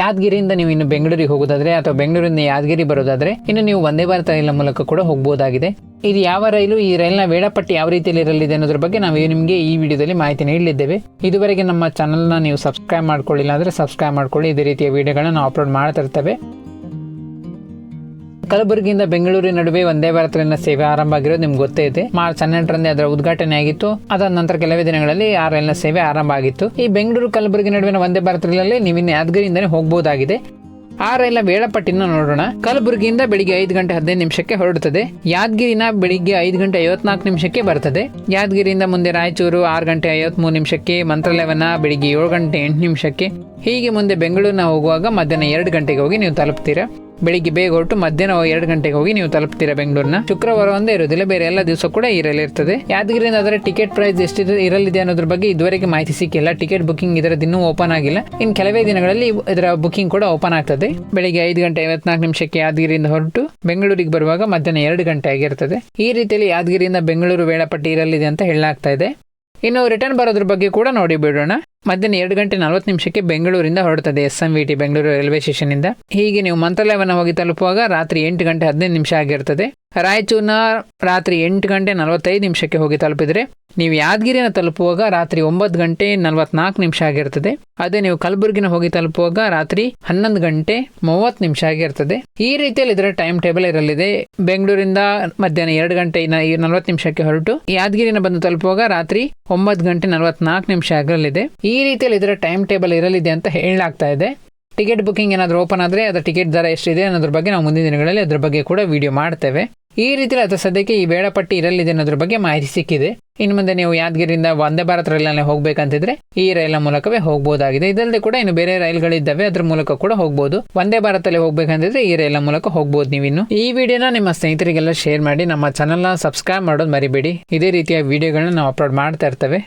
ಯಾದಗಿರಿಯಿಂದ ನೀವು ಇನ್ನು ಬೆಂಗಳೂರಿಗೆ ಹೋಗೋದಾದ್ರೆ ಅಥವಾ ಬೆಂಗಳೂರಿಂದ ಯಾದಗಿರಿ ಬರೋದಾದ್ರೆ ಇನ್ನು ನೀವು ಒಂದೇ ಭಾರತ ರೈಲಿನ ಮೂಲಕ ಕೂಡ ಹೋಗಬಹುದಾಗಿದೆ ಇದು ಯಾವ ರೈಲು, ಈ ರೈಲಿನ ವೇಳಾಪಟ್ಟಿ ಯಾವ ರೀತಿಯಲ್ಲಿ ಇರಲಿದೆ ಅನ್ನೋದ್ರ ಬಗ್ಗೆ ನಾವು ನಿಮಗೆ ಈ ವಿಡಿಯೋದಲ್ಲಿ ಮಾಹಿತಿ ನೀಡಲಿದ್ದೇವೆ ಇದುವರೆಗೆ ನಮ್ಮ ಚಾನಲ್ನ ನೀವು ಸಬ್ಸ್ಕ್ರೈಬ್ ಮಾಡ್ಕೊಳ್ಳಿಲ್ಲ ಅಂದ್ರೆ ಸಬ್ಸ್ಕ್ರೈಬ್ ಮಾಡ್ಕೊಳ್ಳಿ. ಇದೇ ರೀತಿಯ ವಿಡಿಯೋಗಳನ್ನ ಅಪ್ಲೋಡ್ ಮಾಡ್ತಾ ಇರ್ತೇವೆ. ಕಲಬುರಗಿಯಿಂದ ಬೆಂಗಳೂರಿನ ನಡುವೆ ವಂದೇ ಭಾರತ ರೈಲಿನ ಸೇವೆ ಆರಂಭ ಆಗಿರೋದು ನಿಮ್ಗೆ ಗೊತ್ತೇ ಇದೆ. ಮಾರ್ಚ್ ಹನ್ನೆರಡರಂದೇ ಅದರ ಉದ್ಘಾಟನೆ ಆಗಿತ್ತು. ಅದಾದ ನಂತರ ಕೆಲವೇ ದಿನಗಳಲ್ಲಿ ಆ ರೈಲಿನ ಸೇವೆ ಆರಂಭ ಆಗಿತ್ತು. ಈ ಬೆಂಗಳೂರು ಕಲಬುರಗಿ ನಡುವಿನ ವಂದೇ ಭಾರತ ರೈಲಲ್ಲಿ ನೀವು ಇನ್ನು ಯಾದಗಿರಿಯಿಂದನೇ ಹೋಗಬಹುದಾಗಿದೆ ಆ ರೈಲ ವೇಳಾಪಟ್ಟಿನ ನೋಡೋಣ. ಕಲಬುರಗಿಯಿಂದ ಬೆಳಿಗ್ಗೆ ಐದು ಗಂಟೆ ಹದಿನೈದು ನಿಮಿಷಕ್ಕೆ ಹೊರಡುತ್ತದೆ. ಯಾದಗಿರಿನ ಬೆಳಿಗ್ಗೆ ಐದು ಗಂಟೆ ಐವತ್ನಾಲ್ಕು ನಿಮಿಷಕ್ಕೆ ಬರ್ತದೆ ಯಾದಗಿರಿಯಿಂದ ಮುಂದೆ ರಾಯಚೂರು ಆರು ಗಂಟೆ ಐವತ್ಮೂರು ನಿಮಿಷಕ್ಕೆ, ಮಂತ್ರಾಲಯವನ್ನ ಬೆಳಿಗ್ಗೆ ಏಳು ಗಂಟೆ ಎಂಟು ನಿಮಿಷಕ್ಕೆ, ಹೀಗೆ ಮುಂದೆ ಬೆಂಗಳೂರಿನ ಹೋಗುವಾಗ ಮಧ್ಯಾಹ್ನ ಎರಡು ಗಂಟೆಗೆ ಹೋಗಿ ನೀವು ತಲುಪ್ತೀರಾ? ಬೆಳಿಗ್ಗೆ ಬೇಗ ಹೊರಟು ಮಧ್ಯಾಹ್ನ ಎರಡು ಗಂಟೆಗೆ ಹೋಗಿ ನೀವು ತಲುಪ್ತೀರಾ ಬೆಂಗಳೂರಿನ ಶುಕ್ರವಾರ ಒಂದೇ ಇರೋದಿಲ್ಲ ಬೇರೆ ಎಲ್ಲ ದಿವಸ ಕೂಡ ಇರಲಿರ್ತದೆ. ಯಾದಗಿರಿಯಿಂದ ಅದರ ಟಿಕೆಟ್ ಪ್ರೈಸ್ ಎಷ್ಟಿದೆ ಇರಲಿದೆ ಅನ್ನೋದ್ರ ಬಗ್ಗೆ ಇದುವರೆಗೆ ಮಾಹಿತಿ ಸಿಕ್ಕಿಲ್ಲ. ಟಿಕೆಟ್ ಬುಕಿಂಗ್ ಇದರ ಓಪನ್ ಆಗಿಲ್ಲ. ಇನ್ನು ಕೆಲವೇ ದಿನಗಳಲ್ಲಿ ಇದರ ಬುಕಿಂಗ್ ಕೂಡ ಓಪನ್ ಆಗ್ತದೆ. ಬೆಳಿಗ್ಗೆ ಐದು ಗಂಟೆ ಐವತ್ನಾಲ್ಕು ನಿಮಿಷಕ್ಕೆ ಯಾದಗಿರಿಯಿಂದ ಹೊರಟು ಬೆಂಗಳೂರಿಗೆ ಬರುವಾಗ ಮಧ್ಯಾಹ್ನ ಎರಡು ಗಂಟೆ ಆಗಿರ್ತದೆ. ಈ ರೀತಿಯಲ್ಲಿ ಯಾದಗಿರಿಯಿಂದ ಬೆಂಗಳೂರು ವೇಳಾಪಟ್ಟಿ ಇರಲಿದೆ ಅಂತ ಹೇಳಲಾಗ್ತಾ ಇದೆ. ಇನ್ನು ರಿಟರ್ನ್ ಬರೋದ್ರ ಬಗ್ಗೆ ಕೂಡ ನೋಡಿ ಬಿಡೋಣ. ಮಧ್ಯಾಹ್ನ ಎರಡು ಗಂಟೆ ನಲವತ್ತು ನಿಮಿಷಕ್ಕೆ ಬೆಂಗಳೂರಿಂದ ಹೊರಡುತ್ತದೆ S M V T Bengaluru railway station ಇಂದ ಹೀಗೆ ನೀವು ಮಂತ್ರಾಲಯವನ್ನು ಹೋಗಿ ತಲುಪುವಾಗ ರಾತ್ರಿ ಎಂಟು ಗಂಟೆ ಹದಿನೈದು ನಿಮಿಷ ಆಗಿರ್ತದೆ. ರಾಯಚೂರಿನ ರಾತ್ರಿ ಎಂಟು ಗಂಟೆ ನಲವತ್ತೈದು ನಿಮಿಷಕ್ಕೆ ಹೋಗಿ ತಲುಪಿದ್ರೆ ನೀವು ಯಾದಗಿರಿನ ತಲುಪುವಾಗ ರಾತ್ರಿ ಒಂಬತ್ತು ಗಂಟೆ ನಲವತ್ನಾಲ್ಕು ನಿಮಿಷ ಆಗಿರ್ತದೆ. ಅದೇ ನೀವು ಕಲಬುರಗಿನ ಹೋಗಿ ತಲುಪುವಾಗ ರಾತ್ರಿ ಹನ್ನೊಂದು ಗಂಟೆ ಮೂವತ್ತು ನಿಮಿಷ ಆಗಿರ್ತದೆ. ಈ ರೀತಿಯಲ್ಲಿ ಇದರ ಟೈಮ್ ಟೇಬಲ್ ಇರಲಿದೆ. ಬೆಂಗಳೂರಿಂದ ಮಧ್ಯಾಹ್ನ ಎರಡು ಗಂಟೆ ನಲವತ್ತು ನಿಮಿಷಕ್ಕೆ ಹೊರಟು ಯಾದಗಿರಿನ ಬಂದು ತಲುಪುವಾಗ ರಾತ್ರಿ ಒಂಬತ್ತು ಗಂಟೆ ನಲವತ್ನಾಲ್ಕು ನಿಮಿಷ ಆಗಿರಲಿದೆ. ಈ ರೀತಿಯಲ್ಲಿ ಇದರ ಟೈಮ್ ಟೇಬಲ್ ಇರಲಿದೆ ಅಂತ ಹೇಳಲಾಗ್ತಾ ಇದೆ. ಟಿಕೆಟ್ ಬುಕಿಂಗ್ ಏನಾದರೂ ಓಪನ್ ಆದರೆ ಅದರ ಟಿಕೆಟ್ ದರ ಎಷ್ಟಿದೆ ಅನ್ನೋದ್ರ ಬಗ್ಗೆ ನಾವು ಮುಂದಿನ ದಿನಗಳಲ್ಲಿ ಅದರ ಬಗ್ಗೆ ಕೂಡ ವಿಡಿಯೋ ಮಾಡ್ತೇವೆ. ಈ ರೀತಿಯಲ್ಲಿ ಅಥವಾ ಸದ್ಯಕ್ಕೆ ಈ ವೇಳಾಪಟ್ಟಿ ಇರಲಿದೆ ಅನ್ನೋದ್ರ ಬಗ್ಗೆ ಮಾಹಿತಿ ಸಿಕ್ಕಿದೆ. ಇನ್ನು ಮುಂದೆ ನೀವು ಯಾದಗಿರಿಯಿಂದ ವಂದೇ ಭಾರತ್ ರೈಲಲ್ಲಿ ಹೋಗಬೇಕಂತಿದ್ರೆ ಈ ರೈಲ್ನ ಮೂಲಕವೇ ಹೋಗಬಹುದಾಗಿದೆ ಇದಲ್ಲದೆ ಕೂಡ ಇನ್ನು ಬೇರೆ ರೈಲ್ಗಳಿದ್ದಾವೆ, ಅದ್ರ ಮೂಲಕ ಕೂಡ ಹೋಗಬಹುದು ವಂದೇ ಭಾರತಲ್ಲಿ ಹೋಗಬೇಕಂತಿದ್ರೆ ಈ ರೈಲ್ನ ಮೂಲಕ ಹೋಗಬಹುದು ನೀವು ಇನ್ನು. ಈ ವಿಡಿಯೋನ ನಿಮ್ಮ ಸ್ನೇಹಿತರಿಗೆಲ್ಲ ಶೇರ್ ಮಾಡಿ, ನಮ್ಮ ಚಾನಲ್ನ ಸಬ್ಸ್ಕ್ರೈಬ್ ಮಾಡೋದು ಮರಿಬೇಡಿ. ಇದೇ ರೀತಿಯ ವಿಡಿಯೋಗಳನ್ನ ನಾವು ಅಪ್ಲೋಡ್ ಮಾಡ್ತಾ ಇರ್ತೇವೆ.